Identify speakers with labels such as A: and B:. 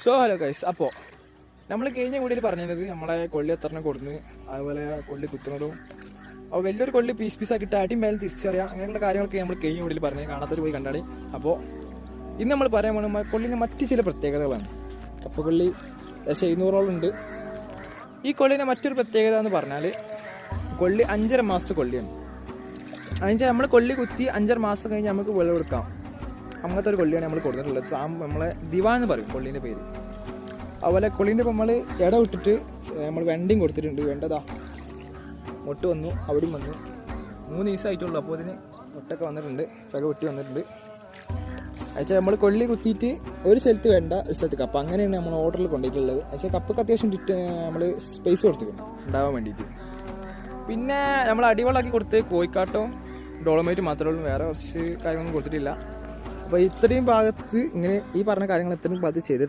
A: So hello guys അപ്പോൾ നമ്മൾ കഴിഞ്ഞ കൂടിയിൽ പറഞ്ഞത് നമ്മളെ കൊള്ളി എത്രണ്ണം കൊടുന്ന് അതുപോലെ കൊള്ളി കുത്തുന്നതും അപ്പോൾ വലിയൊരു കൊള്ളി പീസ് പീസാക്കിയിട്ട് അടി മേലെ തിരിച്ചറിയാം അങ്ങനെയുള്ള കാര്യങ്ങളൊക്കെ നമ്മൾ കഴിഞ്ഞ കൂടിയിൽ പറഞ്ഞത് കാണാത്തൊരു പോയി കണ്ടാളി അപ്പോൾ ഇന്ന് നമ്മൾ പറയാൻ പോകുന്ന കൊള്ളിന്റെ മറ്റ് ചില പ്രത്യേകതകളാണ്. കപ്പക്കൊള്ളി ഏകദേശം എഴുന്നൂറോളം ഉണ്ട്. ഈ കൊള്ളിന്റെ മറ്റൊരു പ്രത്യേകത എന്ന് പറഞ്ഞാൽ കൊള്ളി അഞ്ചര മാസത്തെ കൊള്ളിയാണ്. അതിന് നമ്മൾ കൊള്ളി കുത്തി അഞ്ചര മാസം കഴിഞ്ഞ് നമുക്ക് വിളവെടുക്കാം. അങ്ങനത്തെ ഒരു കൊള്ളിയാണ് നമ്മൾ കൊടുത്തിട്ടുള്ളത്. സാം നമ്മളെ ദിവാ എന്ന് പറയും കൊള്ളീന്റെ പേര്. അതുപോലെ കൊള്ളീന്റെ ഇപ്പം നമ്മൾ ഇട വിട്ടിട്ട് നമ്മൾ വെണ്ടയും കൊടുത്തിട്ടുണ്ട്. വേണ്ടതാ. മുട്ട് വന്നു അവിടെയും വന്നു. മൂന്ന് ദിവസമായിട്ടുള്ളൂ. അപ്പോൾ ഇതിന് മുട്ടൊക്കെ വന്നിട്ടുണ്ട്. ചക വെട്ടി വന്നിട്ടുണ്ട്. അച്ഛാ നമ്മൾ കൊള്ളി കുത്തിയിട്ട് ഒരു സ്ഥലത്ത് വേണ്ട ഒരു സ്ഥലത്ത് കപ്പ്. അങ്ങനെയാണ് നമ്മൾ ഓർഡറിൽ കൊണ്ടുപോയിട്ടുള്ളത്. അയച്ചാൽ കപ്പൊക്കെ അത്യാവശ്യം നമ്മൾ സ്പേസ് കൊടുത്തിട്ടുണ്ട് ഉണ്ടാവാൻ വേണ്ടിയിട്ട്. പിന്നെ നമ്മൾ അടിവളാക്കി കൊടുത്ത് കോഴിക്കാട്ടോ ഡോളമേറ്റ് മാത്രമേ ഉള്ളൂ. വേറെ കുറച്ച് കാര്യങ്ങളൊന്നും കൊടുത്തിട്ടില്ല. അപ്പോൾ ഇത്രയും ഭാഗത്ത് ഇങ്ങനെ ഈ പറഞ്ഞ കാര്യങ്ങൾ ഇത്രയും ഭാഗത്ത് ചെയ്തിട്ടുണ്ട്.